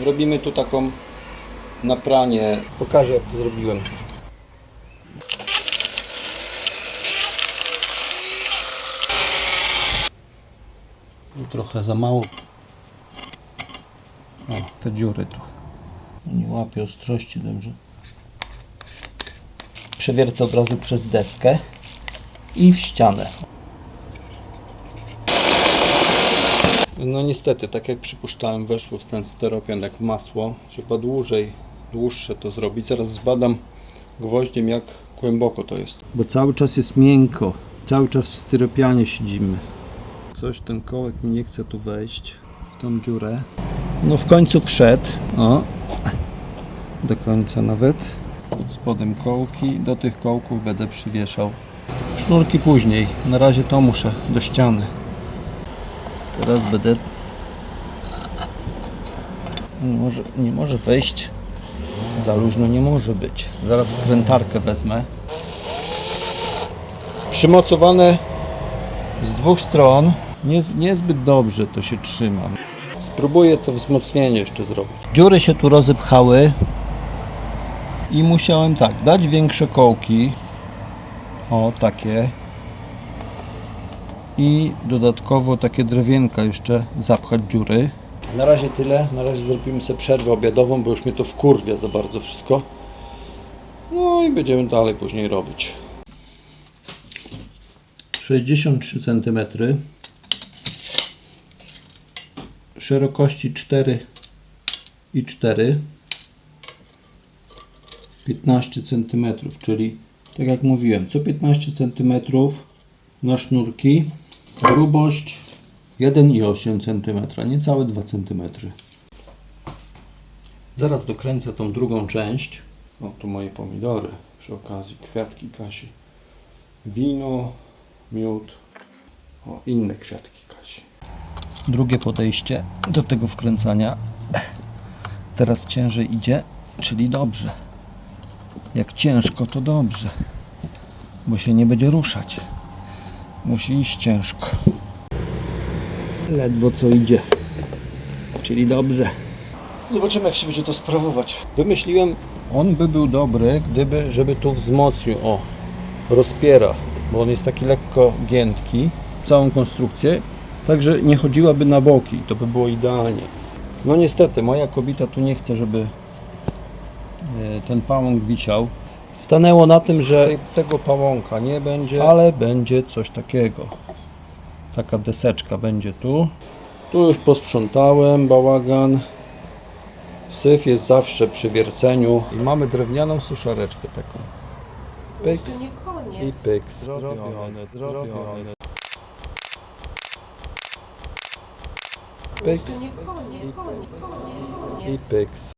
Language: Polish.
Robimy tu taką na pranie. Pokażę jak to zrobiłem. Tu trochę za mało. O, te dziury tu. Nie łapie ostrości dobrze. Przewiercę od razu przez deskę i w ścianę. No niestety, tak jak przypuszczałem, weszło w ten steropian jak masło. Trzeba dłużej, dłuższe to zrobić. Zaraz zbadam gwoździem jak głęboko to jest. Bo cały czas jest miękko. Cały czas w styropianie siedzimy. Coś ten kołek mi nie chce tu wejść w tą dziurę. No w końcu wszedł. O. Do końca nawet. Pod spodem kołki. Do tych kołków będę przywieszał. Sznurki później. Na razie to muszę do ściany. Teraz będę. Nie może, nie może wejść. Za luźno nie może być. Zaraz wkrętarkę wezmę. Przymocowane z dwóch stron. Nie, niezbyt dobrze to się trzyma. Spróbuję to wzmocnienie jeszcze zrobić. Dziury się tu rozepchały i musiałem tak, dać większe kołki. O, takie i dodatkowo takie drewienka jeszcze zapchać dziury. Na razie tyle. Na razie zrobimy sobie przerwę obiadową, bo już mnie to wkurwia za bardzo wszystko. No i będziemy dalej później robić. 63 cm szerokości 4 i 4 15 cm, czyli tak jak mówiłem, co 15 cm na sznurki grubość 1,8 cm, niecałe 2 cm. Zaraz dokręcę tą drugą część. O, tu moje pomidory przy okazji, kwiatki Kasi. Wino, miód, o, inne kwiatki Kasi. Drugie podejście do tego wkręcania. Teraz ciężej idzie, czyli dobrze. Jak ciężko, to dobrze, bo się nie będzie ruszać. Musi iść ciężko. Ledwo co idzie. Czyli dobrze. Zobaczymy jak się będzie to sprawować. Wymyśliłem, on by był dobry, gdyby, żeby tu wzmocnił. O, rozpiera, bo on jest taki lekko giętki. Całą konstrukcję. Także nie chodziłaby na boki. To by było idealnie. No niestety, moja kobieta tu nie chce, żeby e, ten pałąk wisiał. Stanęło na tym, że tej- tego pałąka nie będzie, ale będzie coś takiego. Taka deseczka będzie tu. Tu już posprzątałem bałagan. Syf jest zawsze przy wierceniu. I mamy drewnianą suszareczkę taką. Pyks To nie i koniec. pyks. Zrobione, zrobione. Pyks To nie koniec. koniec, koniec. i pyks.